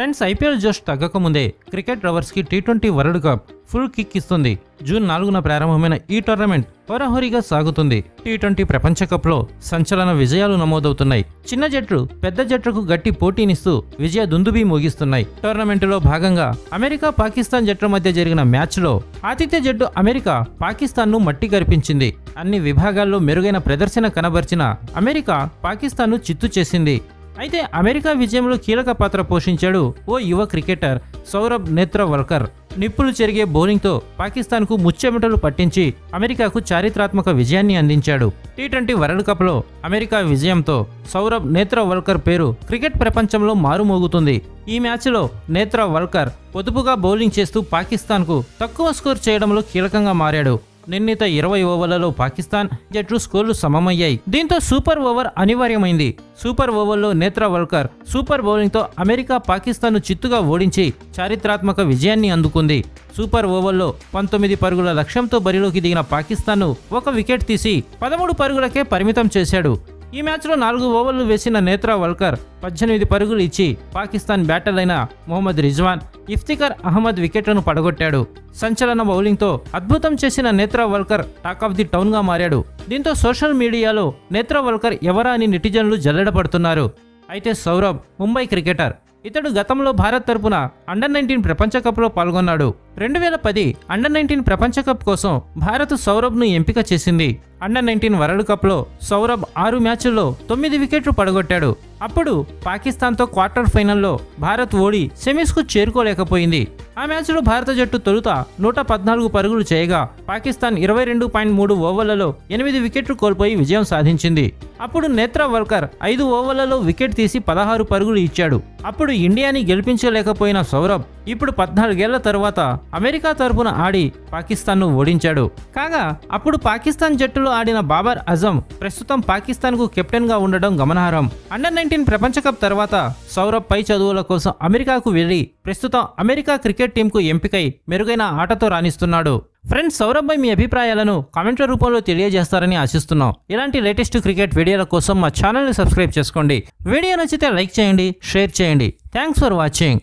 Friends IPL just తగ్గకముందే cricket లవర్స్కి T twenty world cup full kick ఇస్తుంది. June నాలుగున ప్రారంభమైన ఈ టోర్నమెంట్ హోరాహోరీగా సాగుతుంది. టీ ట్వంటీ ప్రపంచ కప్లో సంచలన విజయాలు నమోదవుతున్నాయి. చిన్న జట్లు పెద్ద జట్లకు గట్టి పోటీనిస్తూ విజయ దుందుబీ మోగిస్తున్నాయి. టోర్నమెంటులో భాగంగా అమెరికా పాకిస్తాన్ జట్ల మధ్య జరిగిన మ్యాచ్లో ఆతిథ్య జట్టు అమెరికా పాకిస్తాన్ను మట్టి కరిపించింది. అన్ని విభాగాల్లో మెరుగైన ప్రదర్శన కనబర్చిన అమెరికా పాకిస్తాన్ను చిత్తు చేసింది. అయితే అమెరికా విజయంలో కీలక పాత్ర పోషించాడు ఓ యువ క్రికెటర్ సౌరభ్ నేత్రవల్కర్. నిప్పులు చెరిగే బౌలింగ్తో పాకిస్తాన్కు ముచ్చెమటలు పట్టించి అమెరికాకు చారిత్రాత్మక విజయాన్ని అందించాడు. టీ ట్వంటీ వరల్డ్ కప్లో అమెరికా విజయంతో సౌరభ్ నేత్రవల్కర్ పేరు క్రికెట్ ప్రపంచంలో మారుమోగుతుంది. ఈ మ్యాచ్లో నేత్రవల్కర్ పొదుపుగా బౌలింగ్ చేస్తూ పాకిస్తాన్కు తక్కువ స్కోర్ చేయడంలో కీలకంగా మారాడు. నిర్ణీత ఇరవై ఓవర్లలో పాకిస్తాన్ జట్లు స్కోర్లు సమమయ్యాయి. దీంతో సూపర్ ఓవర్ అనివార్యమైంది. సూపర్ ఓవర్లో నేత్రవల్కర్ సూపర్ బౌలింగ్తో అమెరికా పాకిస్తాన్ను చిత్తుగా ఓడించి చారిత్రాత్మక విజయాన్ని అందుకుంది. సూపర్ ఓవర్లో పంతొమ్మిది పరుగుల లక్ష్యంతో బరిలోకి దిగిన పాకిస్తాన్ను ఒక వికెట్ తీసి పదమూడు పరుగులకే పరిమితం చేశాడు. ఈ మ్యాచ్లో నాలుగు ఓవర్లు వేసిన నేత్రా వల్కర్ పద్దెనిమిది పరుగులు ఇచ్చి పాకిస్తాన్ బ్యాటర్లైన మొహమ్మద్ రిజ్వాన్ ఇఫ్తికర్ అహ్మద్ వికెట్లను పడగొట్టాడు. సంచలన బౌలింగ్తో అద్భుతం చేసిన Netravalkar talk of the టౌన్గా మారాడు. దీంతో సోషల్ మీడియాలో నేత్రా వల్కర్ ఎవరా అని నెటిజన్లు జల్లెడపడుతున్నారు. అయితే సౌరభ్ ముంబై క్రికెటర్. ఇతడు గతంలో భారత్ తరపున అండర్ నైన్టీన్ ప్రపంచ కప్లో పాల్గొన్నాడు. రెండు వేల పది అండర్ నైన్టీన్ ప్రపంచ కప్ కోసం భారత్ సౌరభ్ను ఎంపిక చేసింది. అండర్ నైన్టీన్ వరల్డ్ కప్లో సౌరభ్ ఆరు మ్యాచ్ల్లో తొమ్మిది వికెట్లు పడగొట్టాడు. అప్పుడు పాకిస్తాన్తో క్వార్టర్ ఫైనల్లో భారత్ ఓడి సెమీస్కు చేరుకోలేకపోయింది. ఆ మ్యాచ్లో భారత జట్టు తొలుత నూట పద్నాలుగు పరుగులు చేయగా పాకిస్తాన్ ఇరవై రెండు పాయింట్ మూడు ఓవర్లలో ఎనిమిది వికెట్లు కోల్పోయి విజయం సాధించింది. అప్పుడు నేత్ర వల్కర్ ఐదు ఓవర్లలో వికెట్ తీసి పదహారు పరుగులు ఇచ్చాడు. అప్పుడు ఇండియాని గెలిపించలేకపోయిన సౌరభ్ ఇప్పుడు పద్నాలుగేళ్ళ తరువాత అమెరికా తరపున ఆడి పాకిస్తాన్ను ఓడించాడు. కాగా అప్పుడు పాకిస్తాన్ జట్టులో ఆడిన బాబర్ అజం ప్రస్తుతం పాకిస్తాన్కు కెప్టెన్గా ఉండడం గమనార్హం. అండర్ నైన్టీన్ ప్రపంచ కప్ తర్వాత సౌరభ్ పై చదువుల కోసం అమెరికాకు వెళ్ళి ప్రస్తుతం అమెరికా క్రికెట్ టీంకు ఎంపికై మెరుగైన ఆటతో రాణిస్తున్నాడు. ఫ్రెండ్స్ సౌరభ్పై మీ అభిప్రాయాలను కామెంట్ల రూపంలో తెలియజేస్తారని ఆశిస్తున్నాం. ఇలాంటి లేటెస్ట్ క్రికెట్ వీడియోల కోసం మా ఛానల్ని సబ్స్క్రైబ్ చేసుకోండి. వీడియో నచ్చితే లైక్ చేయండి షేర్ చేయండి. Thanks for watching